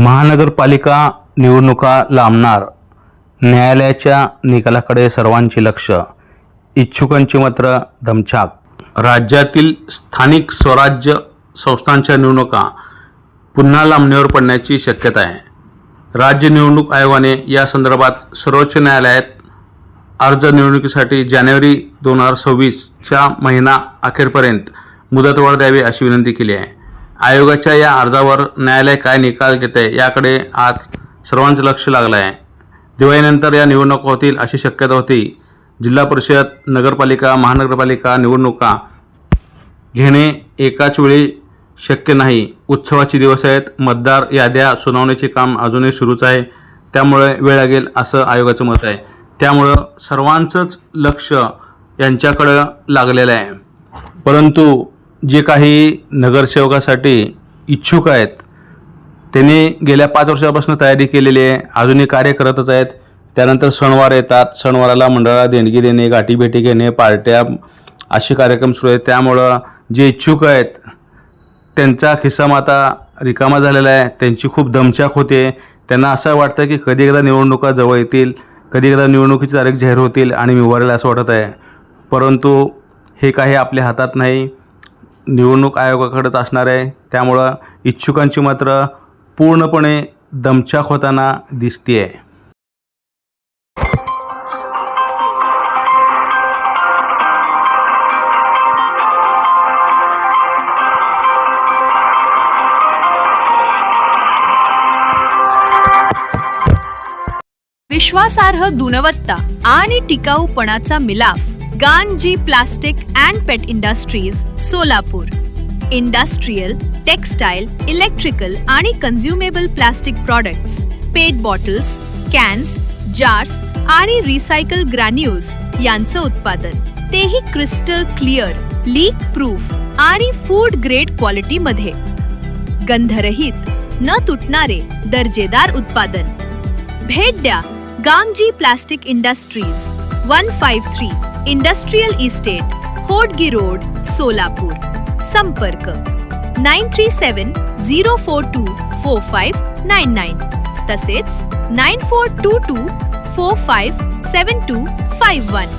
महानगरपालिका निवडणुका लांबणार. न्यायालयाच्या निकालाकडे सर्वांचे लक्ष. इच्छुकांची मात्र दमछाक. राज्यातील स्थानिक स्वराज्य संस्थांच्या निवडणुका पुन्हा लांबणीवर पडण्याची शक्यता आहे. राज्य निवडणूक आयोगाने या संदर्भात सर्वोच्च न्यायालयात अर्ज निवडणुकीसाठी जानेवारी दोन हजार सव्वीसच्या महिना अखेरपर्यंत मुदतवाढ द्यावी अशी विनंती केली आहे. आयोगाच्या या अर्जावर न्यायालय काय निकाल घेते याकडे आज सर्वांचं लक्ष लागलं आहे दिवाळीनंतर या निवडणुका होतील अशी शक्यता होती. जिल्हा परिषद नगरपालिका महानगरपालिका निवडणुका घेणे एकाच वेळी शक्य नाही. उत्सवाचे दिवस आहेत मतदार याद्या सुनावणीचे काम अजूनही सुरूच आहे. त्यामुळे वेळ लागेल असं आयोगाचं मत आहे. त्यामुळं सर्वांचंच लक्ष यांच्याकडं लागलेलं आहे. परंतु जे काही नगरसेवकासाठी इच्छुक आहेत त्यांनी गेल्या पाच वर्षापासून तयारी केलेली आहे. अजूनही कार्य करतच आहेत. त्यानंतर सणवार येतात. सणवाराला मंडळाला देणगी देणे गाठीभेटी घेणे पार्ट्या असे कार्यक्रम सुरू आहेत. त्यामुळं जे इच्छुक आहेत त्यांचा खिस्सा आता रिकामा झालेला आहे. त्यांची खूप दमछाक होते. त्यांना असं वाटतं की कधी एकदा निवडणुका जवळ येतील कधी एकदा निवडणुकीची तारीख जाहीर होतील आणि मी असं वाटत आहे. परंतु हे काही आपल्या हातात नाही. निवडणूक आयोगाकडेच असणार आहे. त्यामुळं इच्छुकांची मात्र पूर्णपणे दमछाक होताना दिसते आहे विश्वासार्ह गुणवत्ता आणि टिकाऊपणाचा मिलाफ. Ganji plastic and PET industries Solapur industrial textile electrical आणि consumable plastic products PET bottles cans jars आणि रिसायकल ग्रॅन्युल्स यांचं उत्पादन. तेही क्रिस्टल क्लिअर लीक प्रूफ आणि फूड ग्रेड क्वालिटीमध्ये गंधरहित न तुटणारे दर्जेदार उत्पादन. भेट द्या Gangji plastic industries one five three industrial estate Hodgi road Solapur. संपर्क nine three seven zero four two four five nine nine. तसेच nine four two two four five seven two five one.